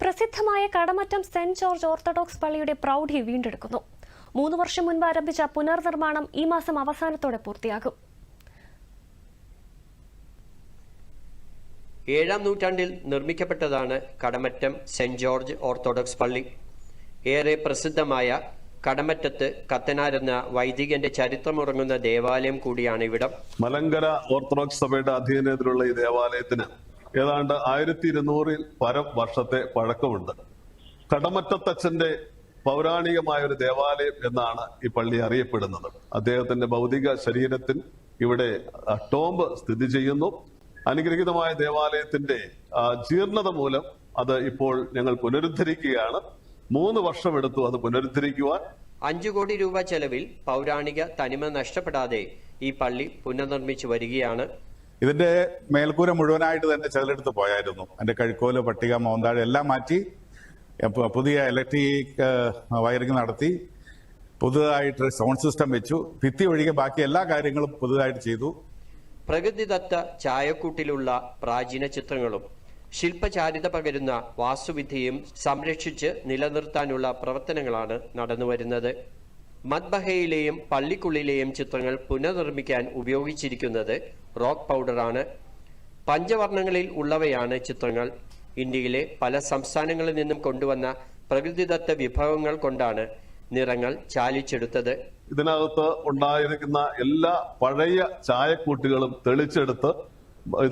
പ്രസിദ്ധമായ Kadamattom saint George orthodox പള്ളിയുടെ പ്രൗഢി വീണ്ടെടുക്കുന്നു. മൂന്ന് വർഷം മുൻപ് ആരംഭിച്ച പുനർനിർമ്മാണം ഈ മാസം അവസാനത്തോടെ പൂർത്തിയാകും. ഏഴാം നൂറ്റാണ്ടിൽ നിർമ്മിക്കപ്പെട്ടതാണ് കടമറ്റം സെന്റ് ജോർജ് ഓർത്തഡോക്സ് പള്ളി. ഏറെ പ്രസിദ്ധമായ കടമറ്റത്ത് കത്തനാരെന്ന വൈദികന്റെ ചരിത്രമുറങ്ങുന്ന ദേവാലയം കൂടിയാണ് ഇവിടം. മലങ്കര ഓർത്തഡോക്സ് സഭയുടെ അധീനത്തിലുള്ള ഈ ദേവാലയത്തിന് ഏതാണ്ട് ആയിരത്തി ഇരുന്നൂറിൽ പരം വർഷത്തെ പഴക്കമുണ്ട്. കടമറ്റത്തച്ഛന്റെ പൗരാണികമായ ഒരു ദേവാലയം എന്നാണ് ഈ പള്ളി അറിയപ്പെടുന്നത്. അദ്ദേഹത്തിന്റെ ഭൗതിക ശരീരത്തിൽ ഇവിടെ ടോംബ് സ്ഥിതി ചെയ്യുന്നു. അനുഗ്രഹീതമായ ദേവാലയത്തിന്റെ ജീർണത മൂലം അത് ഇപ്പോൾ ഞങ്ങൾ പുനരുദ്ധരിക്കുകയാണ്. മൂന്ന് വർഷം വർഷമെടുത്തു അത് പുനരുദ്ധരിക്കുവാൻ. അഞ്ചു കോടി രൂപ ചെലവിൽ പൗരാണിക തനിമ നഷ്ടപ്പെടാതെ ഈ പള്ളി പുനർനിർമ്മിച്ചു വരികയാണ്. ഇതിന്റെ മേൽക്കൂര മുഴുവനായിട്ട് തന്നെ ചെതലെടുത്ത് പോയായിരുന്നു. അതിന്റെ കഴുക്കോൽ പട്ടിക മോന്താഴ് എല്ലാം മാറ്റി പുതിയ ഇലക്ട്രിക് വയറിംഗ് നടത്തി പുതുതായിട്ട് സൗണ്ട് സിസ്റ്റം വെച്ചു. ഭിത്തി ഒഴികെ ബാക്കി എല്ലാ കാര്യങ്ങളും പുതുതായിട്ട് ചെയ്തു. പ്രകൃതിദത്ത ചായക്കൂട്ടിലുള്ള പ്രാചീന ചിത്രങ്ങളും ശില്പചാരിത പകരുന്ന വാസ്തുവിദ്യയും സംരക്ഷിച്ച് നിലനിർത്താനുള്ള പ്രവർത്തനങ്ങളാണ് നടന്നുവരുന്നത്. മദ്ബഹയിലെയും പള്ളിക്കുള്ളിലെയും ചിത്രങ്ങൾ പുനർനിർമ്മിക്കാൻ ഉപയോഗിച്ചിരിക്കുന്നത് റോക്ക് പൗഡറാണ്. പഞ്ചവർണങ്ങളിൽ ഉള്ളവയാണ് ചിത്രങ്ങൾ. ഇന്ത്യയിലെ പല സംസ്ഥാനങ്ങളിൽ നിന്നും കൊണ്ടുവന്ന പ്രകൃതിദത്ത വിഭവങ്ങൾ കൊണ്ടാണ് നിറങ്ങൾ ചാലിച്ചെടുത്തത്. ഇതിനകത്ത് ഉണ്ടായിരിക്കുന്ന എല്ലാ പഴയ ചായക്കൂട്ടുകളും തെളിച്ചെടുത്ത്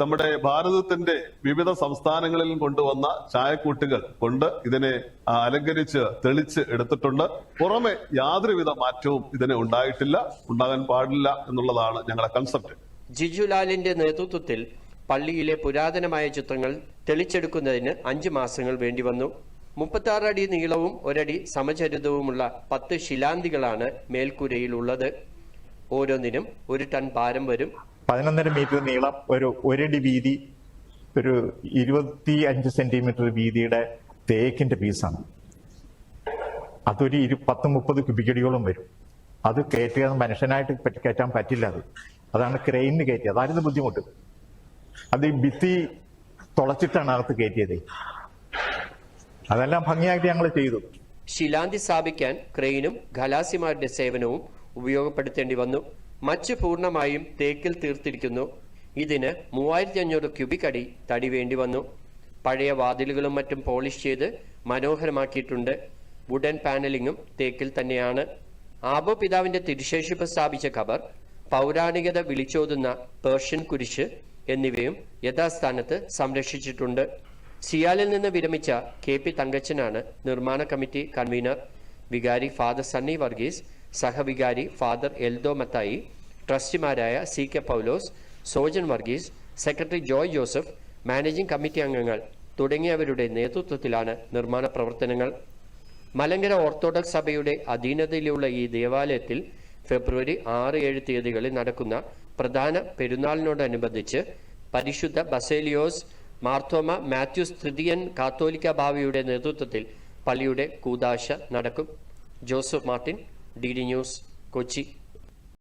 നമ്മുടെ ഭാരതത്തിന്റെ വിവിധ സംസ്ഥാനങ്ങളിൽ കൊണ്ടുവന്ന ചായക്കൂട്ടുകൾ കൊണ്ട് ഇതിനെ അലങ്കരിച്ച് തെളിച്ച് എടുത്തിട്ടുണ്ട്. പുറമെ യാതൊരുവിധ മാറ്റവും ഇതിന് ഉണ്ടായിട്ടില്ല ഉണ്ടാകാൻ പാടില്ല എന്നുള്ളതാണ് ഞങ്ങളുടെ കൺസെപ്റ്റ് ജിജുലാലിന്റെ നേതൃത്വത്തിൽ പള്ളിയിലെ പുരാതനമായ ചിത്രങ്ങൾ തെളിച്ചെടുക്കുന്നതിന് അഞ്ച് മാസങ്ങൾ വേണ്ടി വന്നു. മുപ്പത്താറ് അടി നീളവും ഒരടി സമചരിതവുമുള്ള പത്ത് ശിലാന്തികളാണ് മേൽക്കൂരയിൽ ഉള്ളത് ഓരോന്നിനും ഒരു ടൺ ഭാരം വരും. പതിനൊന്നര മീറ്റർ നീളം ഒരു ഒരടി വീതി ഒരു ഇരുപത്തി അഞ്ച് സെന്റിമീറ്റർ വീതിയുടെ തേക്കിന്റെ പീസാണ് അതൊരു ഇരു പത്ത് മുപ്പത് കുബിക്കടിയോളം വരും. അത് കയറ്റുക മനുഷ്യനായിട്ട് കയറ്റാൻ പറ്റില്ല അത്. അതാണ് ക്രെയിനിന് കയറ്റിയത്. അതായിരുന്നു ബുദ്ധിമുട്ട്. അത് ഈ ഭിത്തി തുളച്ചിട്ടാണ് അകത്ത് കയറ്റിയത്. അതെല്ലാം ഭംഗിയായിട്ട് ഞങ്ങൾ ചെയ്തു. ശിലാന്തി സ്ഥാപിക്കാൻ ക്രെയിനും ഖലാസിമാരുടെ സേവനവും ഉപയോഗപ്പെടുത്തേണ്ടി വന്നു. മച്ച് പൂർണമായും തേക്കിൽ തീർത്തിരിക്കുന്നു. ഇതിന് മൂവായിരത്തി അഞ്ഞൂറ് ക്യൂബിക് അടി തടി വേണ്ടി വന്നു. പഴയ വാതിലുകളും മറ്റും പോളിഷ് ചെയ്ത് മനോഹരമാക്കിയിട്ടുണ്ട്. വുഡൻ പാനലിങ്ങും തേക്കിൽ തന്നെയാണ്. ആബോ പിതാവിന്റെ തിരുശേഷിപ്പ് സ്ഥാപിച്ച ഖബർ പൗരാണികത വിളിച്ചോതുന്ന പേർഷ്യൻ കുരിശ് എന്നിവയും യഥാസ്ഥാനത്ത് സംരക്ഷിച്ചിട്ടുണ്ട്. സിയാലിൽ നിന്ന് വിരമിച്ച കെ പി തങ്കച്ചനാണ് നിർമ്മാണ കമ്മിറ്റി കൺവീനർ. വികാരി ഫാദർ സണ്ണി വർഗീസ് സഹവികാരി father Eldho Mathai ട്രസ്റ്റിമാരായ C K Paulose Sojan Varghese secretary Joy Joseph managing committee അംഗങ്ങൾ തുടങ്ങിയവരുടെ നേതൃത്വത്തിലാണ് നിർമ്മാണ പ്രവർത്തനങ്ങൾ. മലങ്കര ഓർത്തഡോക്സ് സഭയുടെ അധീനതയിലുള്ള ഈ ദേവാലയത്തിൽ ഫെബ്രുവരി ആറ് ഏഴ് തീയതികളിൽ നടക്കുന്ന പ്രധാന പെരുന്നാളിനോടനുബന്ധിച്ച് പരിശുദ്ധ ബസേലിയോസ് മാർത്തോമ മാത്യൂസ് തൃതീയൻ കാത്തോലിക്ക ഭാവിയുടെ നേതൃത്വത്തിൽ പള്ളിയുടെ കൂതാശ നടക്കും. Joseph Martin Didi News, kochi.